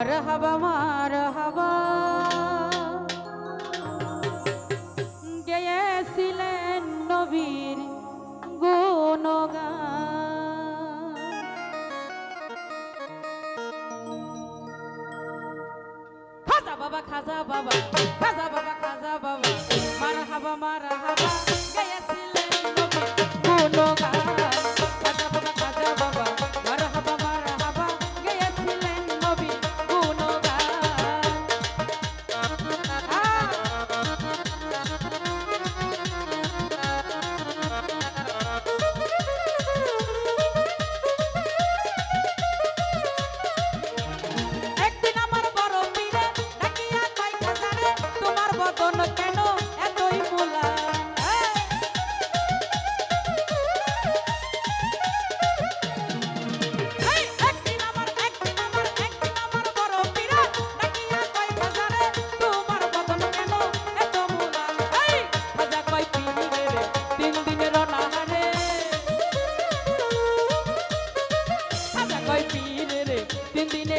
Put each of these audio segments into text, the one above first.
রহবা মা রহবা গেয়েছিলেন নবীর গুণগা খাজা বাবা খাজা বাবা খাজা বাবা খাজা বাবা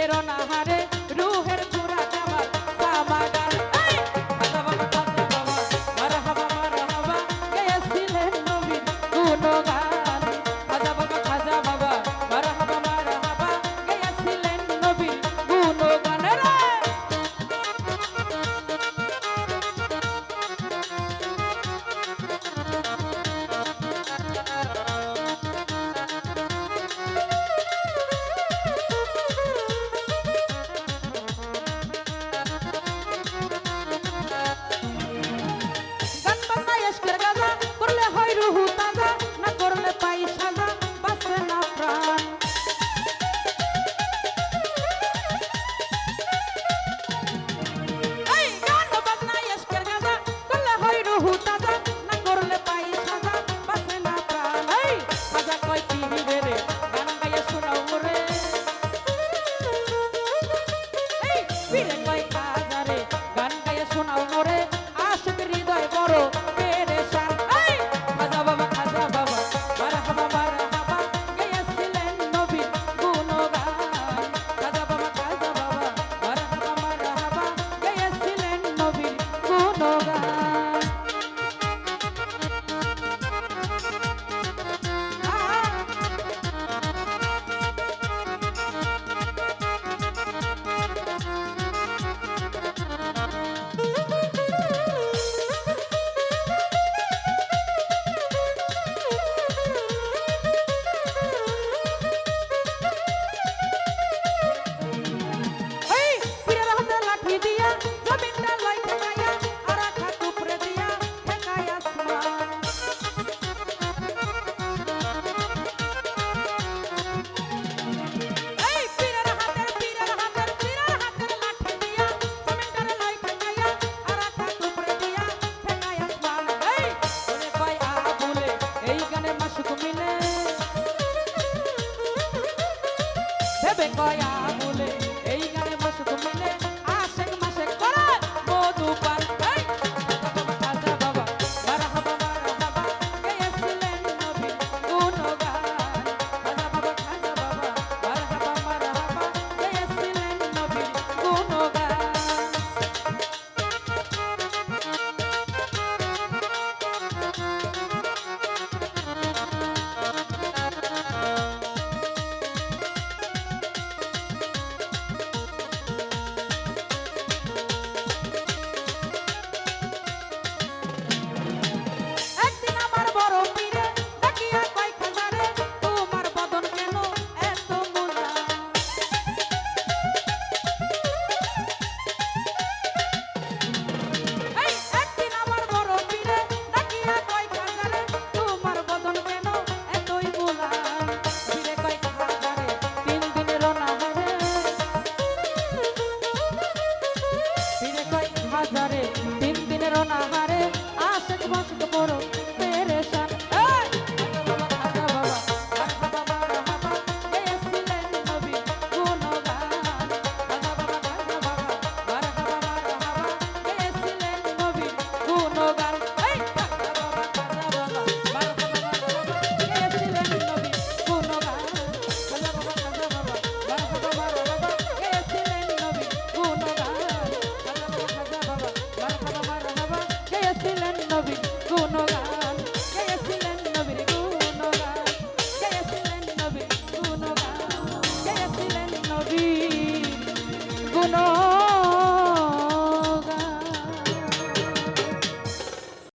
don't know how to 哎呀！হাজারে তিন দিনের অনাহার